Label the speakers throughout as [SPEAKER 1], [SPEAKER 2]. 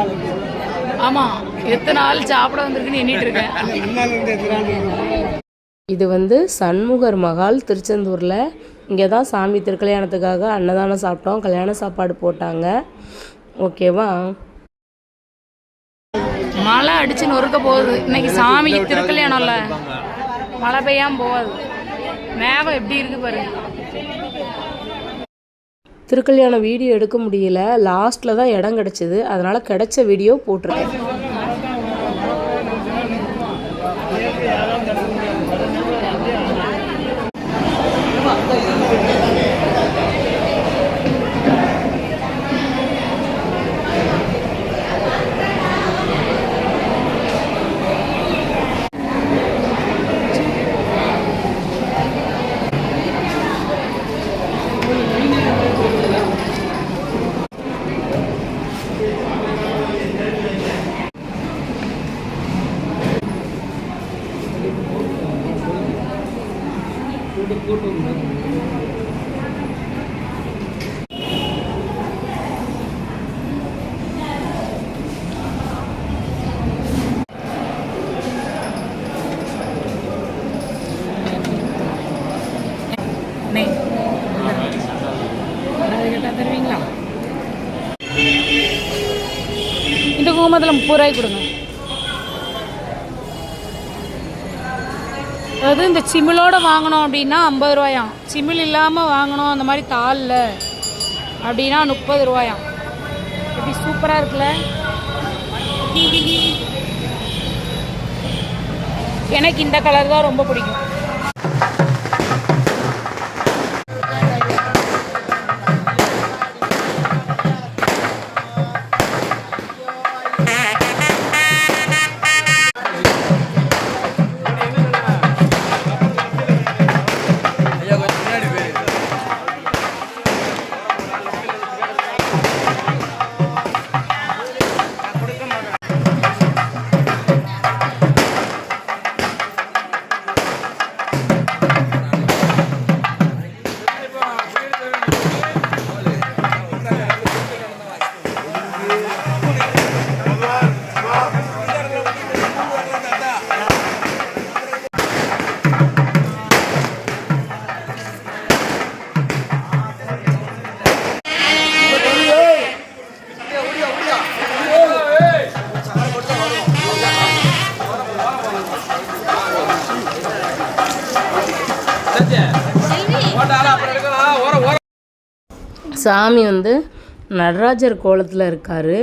[SPEAKER 1] ஆள்
[SPEAKER 2] ஆமாம் எத்தனை ஆள் சாப்பிட வந்திருக்குன்னு எண்ணிட்டு இருக்கேன்.
[SPEAKER 3] இது வந்து சண்முகர் மகால் திருச்செந்தூரில். இங்கே தான் சாமி திருக்கல்யாணத்துக்காக அன்னதானம் சாப்பிட்டோம் கல்யாண சாப்பாடு போட்டாங்க. ஓகேவா?
[SPEAKER 2] மழை அடிச்சு நொறுக்க போகுது. இன்னைக்கு சாமிக்கு திருக்கல்யாணம்ல. மழை பெய்யாம போகாது. மேகம் எப்படி இருக்கு பாருங்க.
[SPEAKER 3] திருக்கல்யாண வீடியோ எடுக்க முடியல. லாஸ்ட்டில் தான் இடம் கிடச்சிது. அதனால் கிடச்ச வீடியோ போட்டிருக்கேன்.
[SPEAKER 2] இந்த குங்குமத்தில் முப்பது ரூபாய்க்கு கொடுங்க. அதாவது இந்த சிமிழோட வாங்கினோம் அப்படின்னா ஐம்பது ரூபாயாம் சிமிழ் இல்லாமல் வாங்கினோம் அந்த மாதிரி தாளில் அப்படின்னா முப்பது ரூபாயாம் எப்படி சூப்பராக இருக்குல்ல? எனக்கு இந்த கலர் தான் ரொம்ப பிடிக்கும்.
[SPEAKER 3] சாமி வந்து நடராஜர் கோலத்தில் இருக்கார்.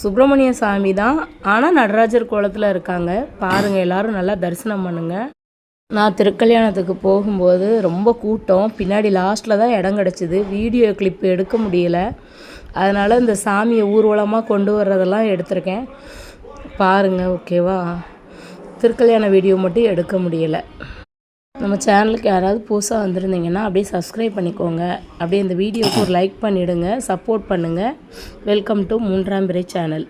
[SPEAKER 3] சுப்பிரமணிய சாமி தான். ஆனால் நடராஜர் கோலத்தில் இருக்காங்க. பாருங்கள் எல்லாரும் நல்லா தரிசனம் பண்ணுங்கள் நான் திருக்கல்யாணத்துக்கு போகும்போது ரொம்ப கூட்டம். பின்னாடி லாஸ்ட்டில் தான் இடம் கிடச்சிது. வீடியோ கிளிப் எடுக்க முடியல. அதனால் இந்த சாமியை ஊர்வலமாக கொண்டு வர்றதெல்லாம் எடுத்திருக்கேன். பாருங்கள் ஓகேவா திருக்கல்யாண வீடியோ மட்டும் எடுக்க முடியலை. நம்ம சேனலுக்கு யாராவது புதுசாக வந்திருந்தீங்கன்னா அப்படியே சப்ஸ்கிரைப் பண்ணிக்கோங்க. அப்படியே இந்த வீடியோக்கு ஒரு லைக் பண்ணிவிடுங்க சப்போர்ட் பண்ணுங்கள் வெல்கம் டு மூன்றாம் பிறை சேனல்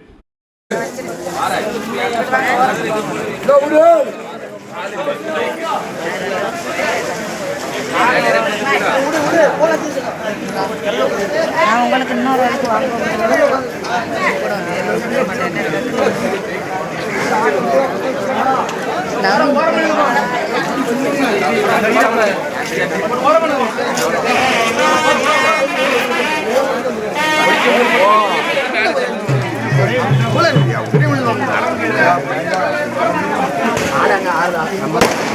[SPEAKER 2] நான் உங்களுக்கு இன்னொரு வரைக்கும் வாங்க.
[SPEAKER 1] على حمراء